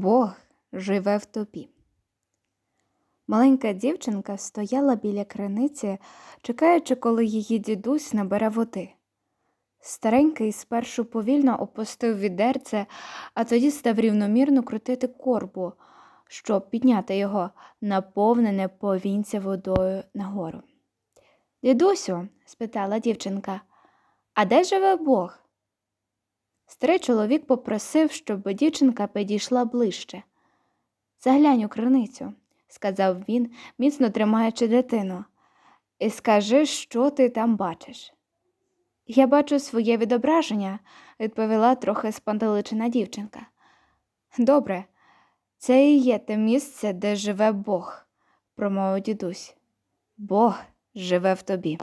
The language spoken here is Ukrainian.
Бог живе в тобі. Маленька дівчинка стояла біля криниці, чекаючи, коли її дідусь набере води. Старенький спершу повільно опустив відерце, а тоді став рівномірно крутити корбу, щоб підняти його, наповнене повінця водою нагору. Дідусю, спитала дівчинка, а де живе Бог? Старий чоловік попросив, щоб дівчинка підійшла ближче. Заглянь у криницю, сказав він, міцно тримаючи дитину, і скажи, що ти там бачиш. Я бачу своє відображення, відповіла трохи спантеличена дівчинка. Добре, це і є те місце, де живе Бог, промовив дідусь. Бог живе в тобі.